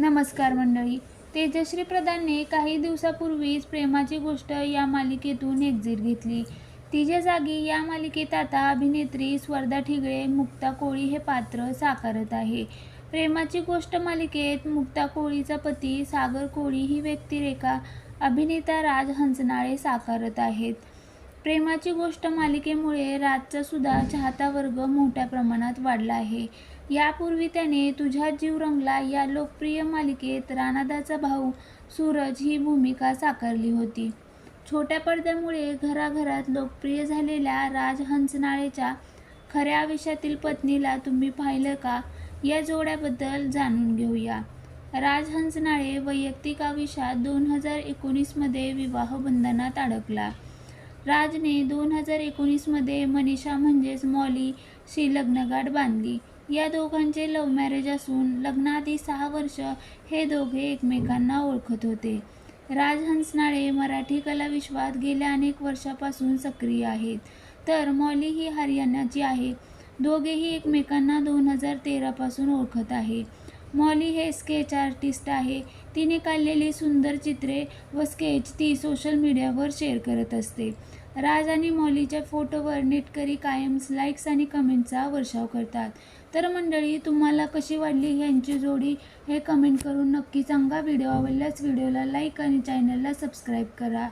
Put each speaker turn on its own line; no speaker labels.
नमस्कार मंडळी. तेजश्री प्रधानने काही दिवसापूर्वीच प्रेमाची गोष्ट या मालिकेतून एक्झिट घेतली. तिच्या जागी या मालिकेत आता अभिनेत्री स्वर्धा ठिगळे मुक्ता कोळी हे पात्र साकारत आहे. प्रेमाची गोष्ट मालिकेत मुक्ता कोळीचा पती सागर कोळी ही व्यक्तिरेखा अभिनेता राज हंसनाळे साकारत आहेत. प्रेमाची गोष्ट मालिकेमुळे राजचा सुद्धा चाहता वर्ग मोठ्या प्रमाणात वाढला आहे. यापूर्वी त्याने तुझ्या जीव रंगला या लोकप्रिय मालिकेत राणादाचा भाऊ सूरज ही भूमिका साकारली होती. छोट्या पडद्यामुळे घराघरात लोकप्रिय झालेल्या राज हंसनाळेच्या खऱ्या आयुष्यातील पत्नीला तुम्ही पाहिलं का? या जोड्याबद्दल जाणून घेऊया. राज हंसनाळे वैयक्तिक आयुष्यात दोन हजार एकोणीसमध्ये विवाहबंधनात अडकला. राजने दोन हजार एकोणीसमध्ये मनीषा म्हणजेच मॉलीशी लग्नगाठ बांधली. या दोघांचे लव्ह मॅरेज असून लग्नाआधी सहा वर्ष हे दोघे एकमेकांना ओळखत होते. राज हंसनाळे मराठी कलाविश्वात गेल्या अनेक वर्षापासून सक्रिय आहेत. तर मॉली ही हरियाणाची आहे. दोघेही एकमेकांना दोन हजार तेरापासून ओळखत आहे मॉली हे स्केच आर्टिस्ट आहे. तिने काढलेली सुंदर चित्रे व स्केच ती सोशल मीडियावर शेअर करत असते. राज आणि मॉलीच्या फोटोवर नेटकरी कायम्स लाईक्स आणि कमेंटचा वर्षाव करतात. तर मंडळी तुम्हाला कशी वाटली यांची जोडी? हे कमेंट करून नक्की सांगा. व्हिडिओ आवडल्यास व्हिडिओला लाईक आणि चॅनलला सबस्क्राईब करा.